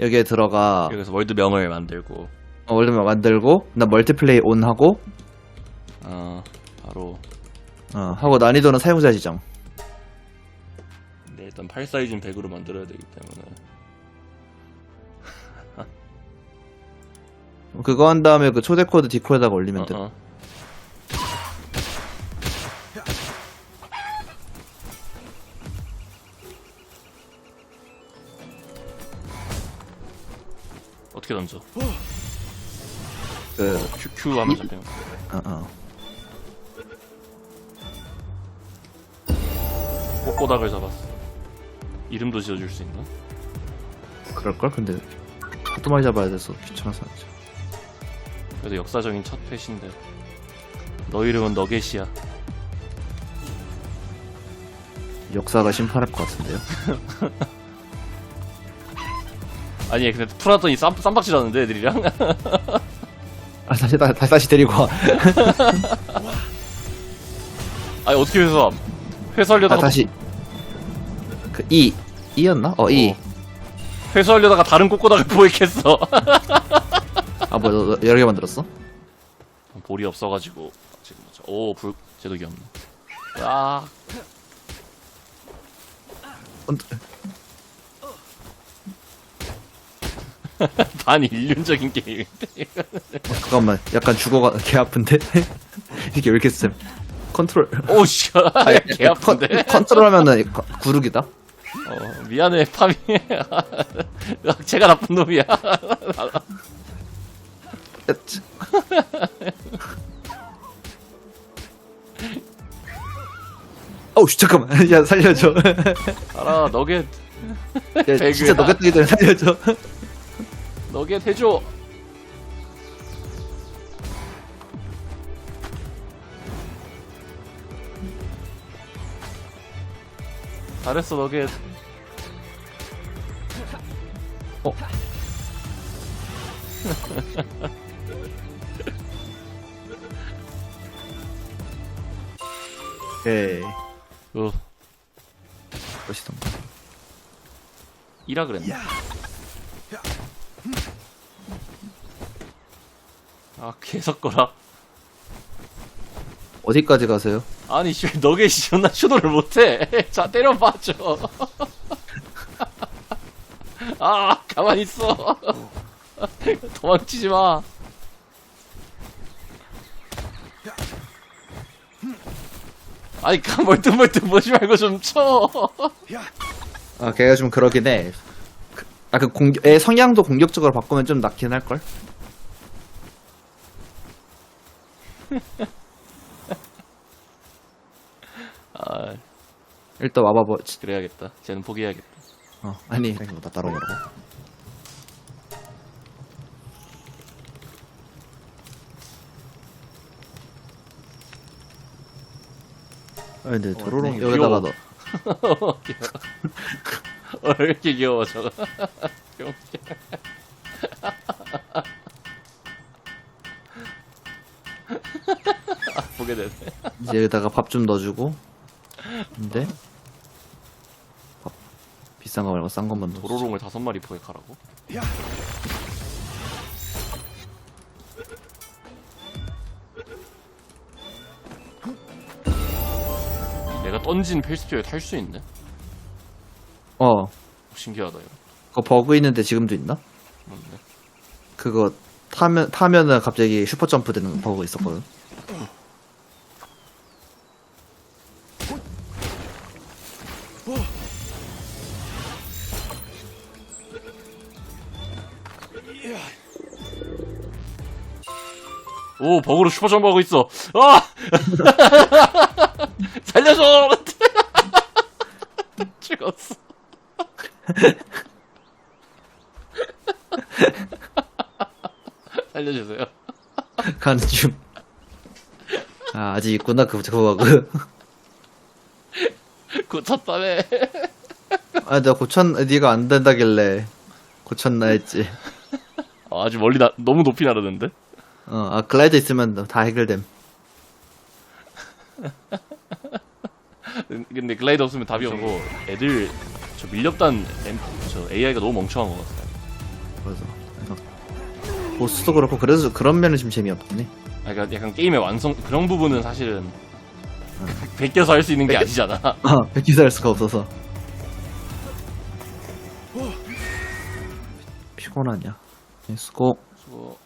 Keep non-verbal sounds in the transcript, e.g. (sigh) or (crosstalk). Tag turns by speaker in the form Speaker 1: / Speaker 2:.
Speaker 1: 여기에 들어가
Speaker 2: 여기서 월드명을 만들고
Speaker 1: 어, 원래만 만들고 나 멀티플레이 온 하고
Speaker 2: 어 바로
Speaker 1: 어, 하고 난이도는 사용자 지정.
Speaker 2: 네, 일단 8 사이즈는 100으로 만들어야 되기 때문에
Speaker 1: 그거 한 다음에 그 초대 코드 디코에다가 올리면 돼.
Speaker 2: 어, 어. 어떻게 던져?
Speaker 1: 그
Speaker 2: QQ 하면 잡히는 거.
Speaker 1: 어, 어.
Speaker 2: 꼬꼬닥을 잡았어. 이름도 지어줄 수 있나?
Speaker 1: 그럴걸? 근데 하도 많이 잡아야 돼서 귀찮아서 안 줘.
Speaker 2: 그래도 역사적인 첫 패신데. 너 이름은 너겟이야.
Speaker 1: 역사가 심판할 것 같은데요. (laughs)
Speaker 2: 아니 근데 풀었더니 쌈, 쌈박질하는데 애들이랑?
Speaker 1: 아 다시 다, 다시 다시 데리고 와. (laughs)
Speaker 2: 아니 어떻게 회수함?
Speaker 1: 아
Speaker 2: 회수하려다가
Speaker 1: 다시 그 E E였나? 어 E.
Speaker 2: 회수하려다가 다른 꼬꼬닥을 (laughs) 포획했어.
Speaker 1: 아뭐 너, 너 여러 개 만들었어?
Speaker 2: 볼이 없어가지고 지금 뭐죠? 오 불, 제독이 없네. 야, (laughs) 반인륜적인 게임인데.
Speaker 1: 어, 잠깐만 약간 죽어가 개 아픈데 이게 (laughs) 왜 이렇게 쌤? 컨트롤
Speaker 2: 오씨, (laughs) 개 아픈데.
Speaker 1: 컨, 컨트롤하면은 거- 구르기다.
Speaker 2: 어, 미안해 파미. 제가 나쁜 놈이야.
Speaker 1: 으츠. 어우 씨, 잠깐만 야 살려줘
Speaker 2: 알아, 너겟,
Speaker 1: 야,
Speaker 2: 배그야.
Speaker 1: 진짜 너겟이기 전에 살려줘
Speaker 2: 너겟 해줘. 잘했어 너겟.
Speaker 1: 어? 오케이 (laughs)
Speaker 2: 어,
Speaker 1: 멋있던가
Speaker 2: 이라 그랬나? 아, 계속 거라.
Speaker 1: 어디까지 가세요?
Speaker 2: 아니, 씨, 너겟이 존나 추노를 못해. (laughs) 자, 때려봐줘. (laughs) 아, 가만히 있어. (laughs) 도망치지 마. 아니, 가, 멀뚱멀뚱 보지 말고 좀 쳐.
Speaker 1: 아 걔가 좀 그러긴 해 아 그 공격 애 성향도 공격적으로 바꾸면 좀 낫긴 할걸? (laughs)
Speaker 2: 아,
Speaker 1: 일단 와봐봐 지-
Speaker 2: 그래야겠다. 쟤는 포기해야겠다.
Speaker 1: 어 아니 이거 나 따라오라고 아 근데 도로롱
Speaker 2: 되게
Speaker 1: 여기다가. 넣어 (laughs) (laughs)
Speaker 2: 어, 왜 이렇게 귀여워, 저거. 귀여워. 아, 보게 되네.
Speaker 1: 이제 여기다가 밥 좀 넣어주고 근데 밥 비싼 거 말고 싼 것만 넣어
Speaker 2: 도로롱을 다섯 마리 포획하라고? 내가 던진 펠스피어에 탈 수 있네?
Speaker 1: 어
Speaker 2: 신기하다, 이거.
Speaker 1: 그거 버그 있는데 지금도 있나?
Speaker 2: 맞네.
Speaker 1: 그거 타면 타면은 갑자기 슈퍼 점프 되는 버그 있었거든.
Speaker 2: 오, 버그로 슈퍼 점프하고 있어. 아! (laughs) 살려줘! (laughs) 죽었어. (laughs) 살려주세요.
Speaker 1: 가는 중. 아 아직 있구나 그그 버그. (laughs)
Speaker 2: 고쳤다며.
Speaker 1: 아 내가 고쳤 네가 안 된다길래 고쳤나 했지.
Speaker 2: 아, 아주 멀리 나, 너무 높이 나르는데?
Speaker 1: 어 아 글라이더 있으면 다 해결됨.
Speaker 2: 근데 글라이더 없으면 답이 없고, 애들, 저 밀렵단, M, 저 AI가 너무 멍청한 것 같아요.
Speaker 1: 그래서 그래서 보스도 그렇고 그래서 그런 면은 좀 재미없네.
Speaker 2: 아, 그러니까 약간 게임의 완성 그런 부분은 사실은 베껴서 할 수 있는 게 아니잖아. (laughs)
Speaker 1: 아, 백기사 할 수가 없어서. 피곤하냐? 네, 수고.
Speaker 2: 수고.